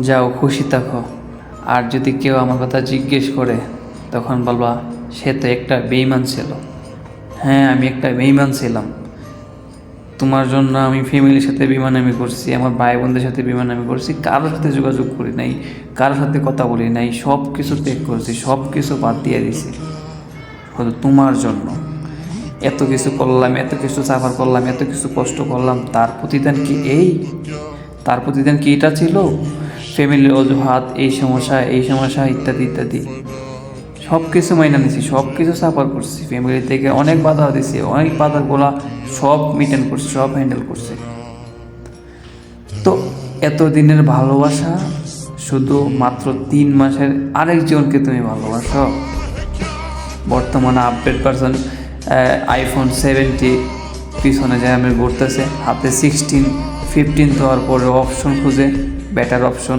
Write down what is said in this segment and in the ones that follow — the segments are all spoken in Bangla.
যাও, খুশি থাকো। আর যদি কেউ আমার কথা জিজ্ঞেস করে, তখন বলবা, সে তো একটা বেইমান ছিল। হ্যাঁ আমি একটা বেইমান ছিলাম। তোমার জন্য আমি ফ্যামিলির সাথে বিমানামি করছি, আমার ভাই বোনদের সাথে বিমানামি করছি, কারোর সাথে যোগাযোগ করি নাই, কারোর সাথে কথা বলি নাই সব কিছু ত্যাগ করছি সব কিছু বাদ দিয়ে দিছি শুধু তোমার জন্য। এত কিছু করলাম, এত কিছু সাফার করলাম, এত কিছু কষ্ট করলাম, তার প্রতিদান কি এই? তার প্রতিদান কি এটা ছিল? ফ্যামিলির অজুহাত, এই সমস্যা এই সমস্যা, ইত্যাদি ইত্যাদি। সব কিছু মাইনা নিছি সব কিছু সাফার করছি। ফ্যামিলি থেকে অনেক বাধা দিছি, অনেক বাধাগুলা সব মেনটেন করছি, সব হ্যান্ডেল করছি। তো এতদিনের ভালোবাসা শুধু মাত্র তিন মাসের আরেকজনকে তুমি ভালোবাসো? বর্তমানে আপডেট পারসন আইফোন সেভেন্টি পিছনে যায় আমি ঘুরতেছে, হাতে সিক্সটিন ফিফটিন দেওয়ার পরে অপশন খুঁজে বেটার অপশন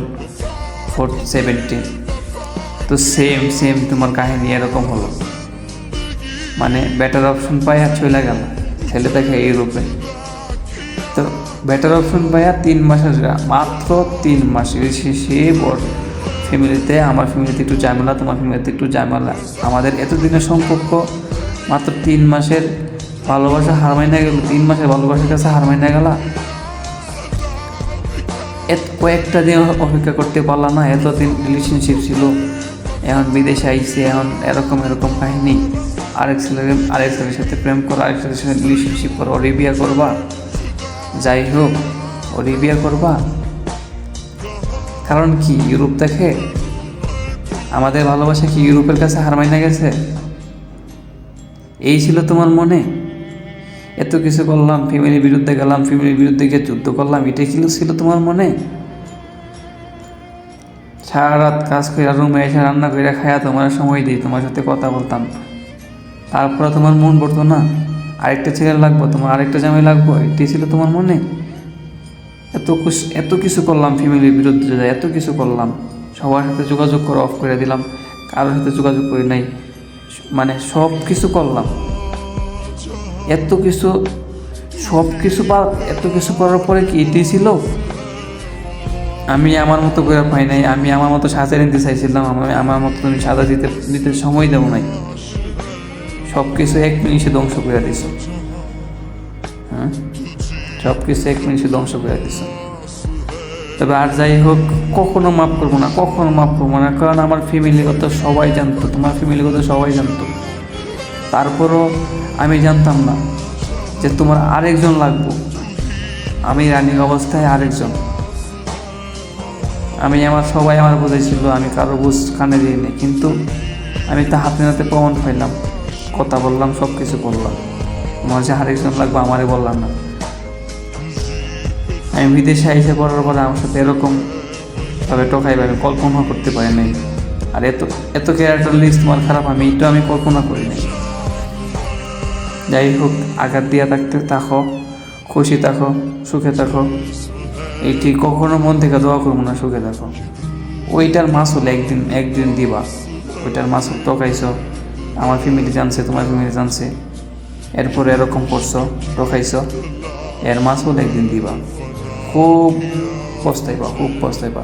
ফোর সেভেন্টিন তো সেম সেম তোমার কাহিনী এরকম হলো। মানে বেটার অপশন পাইয়া চলে গেল। দেখে ইউরোপে তো বেটার অপশন পাইয়া তিন মাসের মাত্র তিন মাস। সে বড় ফ্যামিলিতে আমার ফ্যামিলিতে একটু ঝামেলা, তোমার ফ্যামিলিতে একটু ঝামেলা। আমাদের এতদিনের সম্পর্ক, মাত্র তিন মাসের ভালোবাসা হার মাইনা গেল। তিন মাসের ভালোবাসার কাছে হার মাইনা গেল। এত কয়েকটা দিন অপেক্ষা করতে পারলাম না, এতদিন রিলেশনশিপ ছিল। এখন বিদেশে আইসে এখন এরকম এরকম কাহিনী। আরেক ছেলের আরেক ছেলের সাথে প্রেম করো, আরেক ছেলের সাথে রিলেশনশিপ করো ওরে বিয়ে করবা। যাই হোক ওরে বিয়ে করবা। কারণ কি, ইউরোপ দেখে? আমাদের ভালোবাসা কি ইউরোপের কাছে হার মাইনা গেছে? এই ছিল তোমার মনে? এত কিছু করলাম ফ্যামিলির বিরুদ্ধে গেলাম ফ্যামিলির বিরুদ্ধে গিয়ে যুদ্ধ করলাম এটাই ছিল ছিল তোমার মনে? সারা রাত কাজ করে রুমে এসে রান্না করে খায়া তোমার সময় দিই, তোমার সাথে কথা বলতাম। তারপরে তোমার মন পড়তো না। আরেকটা ছেলে লাগবো, তোমার আরেকটা জামাই লাগবো এটাই ছিল তোমার মনে? এত এত কিছু করলাম ফ্যামিলির বিরুদ্ধে যায়, এত কিছু করলাম। সবার সাথে যোগাযোগ করে অফ করে দিলাম, কারোর সাথে যোগাযোগ করি নাই মানে সব কিছু করলাম। এত কিছু, সব কিছু এত কিছু করার পরে কি এটাই ছিল? আমি আমার মতো করে পাই নাই, আমি আমার মতো সাজা নিতে চাইছিলাম, আমি আমার মতো তুমি সাজা দিতে দিতে সময় দেবো নাই। সব কিছু এক মিনিটে ধ্বংস করে দিছ। হ্যাঁ? সব কিছু এক মিনিটে ধ্বংস করে দিছ। তবে আর যাই হোক, কখনো মাফ করব না, কখনো মাফ করব না, কারণ আমার ফ্যামিলিগত সবাই জানতো, তোমার ফ্যামিলিগত সবাই জানতো। তারপরও আমি জানতাম না যে তোমার আরেকজন লাগবো। আমি রানিং অবস্থায় আরেকজন। আমি আমার, সবাই আমার বুঝেছিল আমি কারও বুঝ কানে দিইনি। কিন্তু আমি তা হাতে নাতে প্রমাণ পাইলাম। কথা বললাম সব কিছু করলাম। আমার যে আরেকজন লাগবে, আমারে বললাম না। আমি বিদেশে এসে পড়ার পরে আমার সাথে এরকম ভাবে টোকাইবে, আমি কল্পনা করতে পারি নাই। আর এত এত ক্যারেক্টার লিস্ট তোমার খারাপ, আমি এটা আমি কল্পনা করি নাই। যাই হোক আঘাত দিয়া থাকতে থাকো, খুশি থাকো, সুখে থাকো। এটি কখনো মন থেকে দোয়া করব না, সুখে থাকো। ওইটার মাসুল একদিন একদিন দিবা। ওইটার মাসুল টকাইছো আমার ফ্যামিলি জানছে, তোমার ফ্যামিলি জানছে। এরপরে এরকম করছ টকাইছো এর মাসুল একদিন দিবা। খুব পস্তাইবা খুব পস্তাইবা।